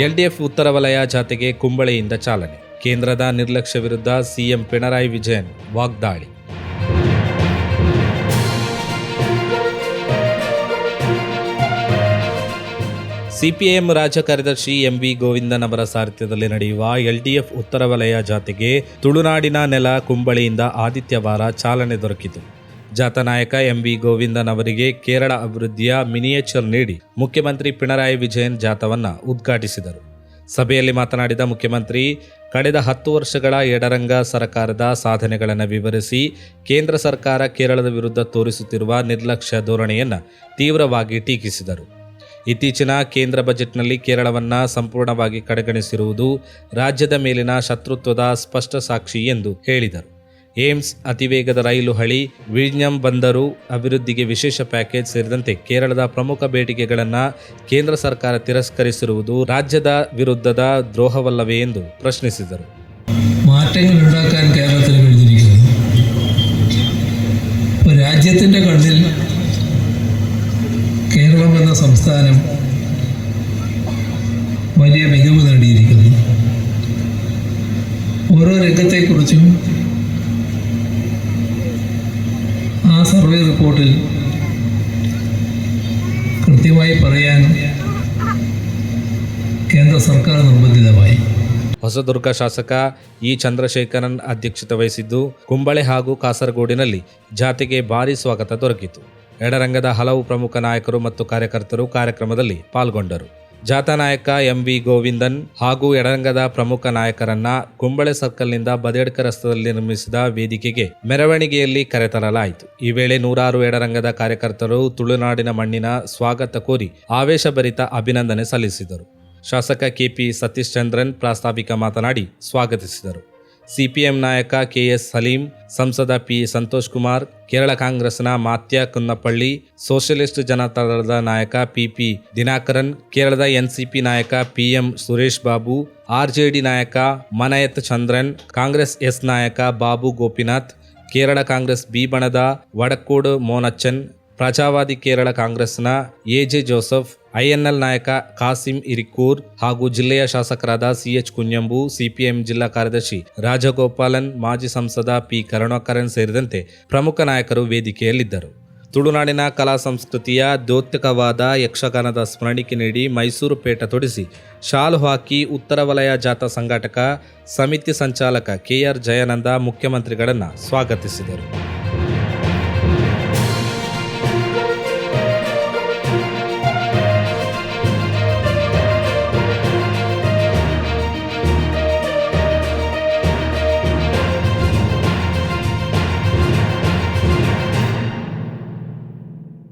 LDF ಉತ್ತರ ವಲಯ ಜಾಥೆಗೆ ಕುಂಬಳೆಯಿಂದ ಚಾಲನೆ. ಕೇಂದ್ರದ ನಿರ್ಲಕ್ಷ್ಯ ವಿರುದ್ಧ ಸಿಎಂ ಪಿಣರಾಯಿ ವಿಜಯನ್ ವಾಗ್ದಾಳಿ. ಸಿಪಿಐಎಂ ರಾಜ್ಯ ಕಾರ್ಯದರ್ಶಿ ಎಂವಿ ಗೋವಿಂದನ್ ಅವರ ಸಾರಥ್ಯದಲ್ಲಿ ನಡೆಯುವ ಎಲ್ಡಿಎಫ್ ಉತ್ತರ ವಲಯ ಜಾತೆಗೆ ತುಳುನಾಡಿನ ನೆಲ ಕುಂಬಳಿಯಿಂದ ಆದಿತ್ಯವಾರ ಚಾಲನೆ ದೊರಕಿತು. ಜಾಥಾ ನಾಯಕ ಎಂವಿ ಗೋವಿಂದನ್ ಅವರಿಗೆ ಕೇರಳ ಅಭಿವೃದ್ಧಿಯ ಮಿನಿಯೇಚರ್ ನೀಡಿ ಮುಖ್ಯಮಂತ್ರಿ ಪಿಣರಾಯಿ ವಿಜಯನ್ ಜಾಥವನ್ನ ಉದ್ಘಾಟಿಸಿದರು. ಸಭೆಯಲ್ಲಿ ಮಾತನಾಡಿದ ಮುಖ್ಯಮಂತ್ರಿ, ಕಳೆದ ಹತ್ತು ವರ್ಷಗಳ ಎಡರಂಗ ಸರ್ಕಾರದ ಸಾಧನೆಗಳನ್ನು ವಿವರಿಸಿ ಕೇಂದ್ರ ಸರ್ಕಾರ ಕೇರಳದ ವಿರುದ್ಧ ತೋರಿಸುತ್ತಿರುವ ನಿರ್ಲಕ್ಷ್ಯ ಧೋರಣೆಯನ್ನು ತೀವ್ರವಾಗಿ ಟೀಕಿಸಿದರು. ಇತ್ತೀಚಿನ ಕೇಂದ್ರ ಬಜೆಟ್ನಲ್ಲಿ ಕೇರಳವನ್ನು ಸಂಪೂರ್ಣವಾಗಿ ಕಡೆಗಣಿಸಿರುವುದು ರಾಜ್ಯದ ಮೇಲಿನ ಶತ್ರುತ್ವದ ಸ್ಪಷ್ಟ ಸಾಕ್ಷಿ ಎಂದು ಹೇಳಿದರು. ಏಮ್ಸ್ ಅತಿವೇಗದ ರೈಲು ಹಳಿ ವಿಜ್ಞಂ ಬಂದರು ಅಭಿವೃದ್ಧಿಗೆ ವಿಶೇಷ ಪ್ಯಾಕೇಜ್ ಸೇರಿದಂತೆ ಕೇರಳದ ಪ್ರಮುಖ ಬೇಡಿಕೆಗಳನ್ನು ಕೇಂದ್ರ ಸರ್ಕಾರ ತಿರಸ್ಕರಿಸಿರುವುದು ರಾಜ್ಯದ ವಿರುದ್ಧದ ದ್ರೋಹವಲ್ಲವೇ ಎಂದು ಪ್ರಶ್ನಿಸಿದರು. രാജ്യത്തിൻ്റെ കണ്ണിൽ കേരളം എന്ന സംസ്ഥാനം വലിയ മികവ് നേടിയിരിക്കുന്നു. ഓരോ രംഗത്തെക്കുറിച്ചും റിപ്പോർട്ടിൽ കൃത്യമായി പറയാൻ കേന്ദ്ര സർക്കാർ നിർബന്ധിതമായി ಹೊಸದುರ್ಗ ಶಾಸಕ ಇ ಚಂದ್ರಶೇಖರನ್ ಅಧ್ಯಕ್ಷತೆ ವಹಿಸಿದ್ದು ಕುಂಬಳೆ ಹಾಗೂ ಕಾಸರಗೋಡಿನಲ್ಲಿ ಜಾತಿಗೆ ಭಾರಿ ಸ್ವಾಗತ ದೊರಕಿತು ಎಡರಂಗದ ಹಲವು ಪ್ರಮುಖ ನಾಯಕರು ಮತ್ತು ಕಾರ್ಯಕರ್ತರು ಕಾರ್ಯಕ್ರಮದಲ್ಲಿ ಪಾಲ್ಗೊಂಡರು ಜಾಥಾ ನಾಯಕ ಎಂ ವಿ ಗೋವಿಂದನ್ ಹಾಗೂ ಎಡರಂಗದ ಪ್ರಮುಖ ನಾಯಕರನ್ನ ಕುಂಬಳೆ ಸರ್ಕಲ್ನಿಂದ ಬದೇಡ್ಕ ರಸ್ತೆಯಲ್ಲಿ ನಿರ್ಮಿಸಿದ ವೇದಿಕೆಗೆ ಮೆರವಣಿಗೆಯಲ್ಲಿ ಕರೆತರಲಾಯಿತು ಈ ವೇಳೆ ನೂರಾರು ಎಡರಂಗದ ಕಾರ್ಯಕರ್ತರು ತುಳುನಾಡಿನ ಮಣ್ಣಿನ ಸ್ವಾಗತ ಕೋರಿ ಆವೇಶಭರಿತ ಅಭಿನಂದನೆ ಸಲ್ಲಿಸಿದರು. ಶಾಸಕ ಕೆಪಿ ಸತೀಶ್ ಚಂದ್ರನ್ ಪ್ರಾಸ್ತಾವಿಕ ಮಾತನಾಡಿ ಸ್ವಾಗತಿಸಿದರು. ಸಿಪಿಎಂ ನಾಯಕ ಕೆ ಎಸ್ ಸಲೀಂ, ಸಂಸದ ಪಿ ಸಂತೋಷ್ ಕುಮಾರ್, ಕೇರಳ ಕಾಂಗ್ರೆಸ್ನ ಮಾತ್ಯ ಕುನ್ನಪ್ಪಳ್ಳಿ ಸೋಷಲಿಸ್ಟ್ ಜನತಾದಳದ ನಾಯಕ ಪಿ ಪಿ ದಿನಾಕರನ್, ಕೇರಳದ ಎನ್ಸಿಪಿ ನಾಯಕ P M Suresh Babu, RJD ನಾಯಕ ಮನಯತ್ ಚಂದ್ರನ್, ಕಾಂಗ್ರೆಸ್ ಎಸ್ ನಾಯಕ ಬಾಬು ಗೋಪಿನಾಥ್, ಕೇರಳ ಕಾಂಗ್ರೆಸ್ ಬಿ ಬಣದ ವಡಕೋಡು ಮೋನಚ್ಚನ್ ಪ್ರಜಾವಾದಿ ಕೇರಳ ಕಾಂಗ್ರೆಸ್ನ ಎಜೆ ಜೋಸೆಫ್, ಐಎನ್ಎಲ್ ನಾಯಕ ಕಾಸಿಂ ಇರಿಕೂರ್ ಹಾಗೂ ಜಿಲ್ಲೆಯ ಶಾಸಕರಾದ ಸಿಎಚ್ ಕುಂಜಂಬು ಸಿಪಿಎಂ ಜಿಲ್ಲಾ ಕಾರ್ಯದರ್ಶಿ ರಾಜಗೋಪಾಲನ್, ಮಾಜಿ ಸಂಸದ ಪಿ ಕರುಣಾಕರನ್ ಸೇರಿದಂತೆ ಪ್ರಮುಖ ನಾಯಕರು ವೇದಿಕೆಯಲ್ಲಿದ್ದರು. ತುಳುನಾಡಿನ ಕಲಾ ಸಂಸ್ಕೃತಿಯ ದ್ಯೋತಕವಾದ ಯಕ್ಷಗಾನದ ಸ್ಮರಣಿಕೆ ನೀಡಿ ಮೈಸೂರು ಪೇಟ ತೊಡಿಸಿ ಶಾಲು ಹಾಕಿ ಉತ್ತರ ವಲಯ ಜಾಥಾ ಸಂಘಟಕ ಸಮಿತಿ ಸಂಚಾಲಕ ಕೆಆರ್ ಜಯಾನಂದ ಮುಖ್ಯಮಂತ್ರಿಗಳನ್ನು ಸ್ವಾಗತಿಸಿದರು. Thank you.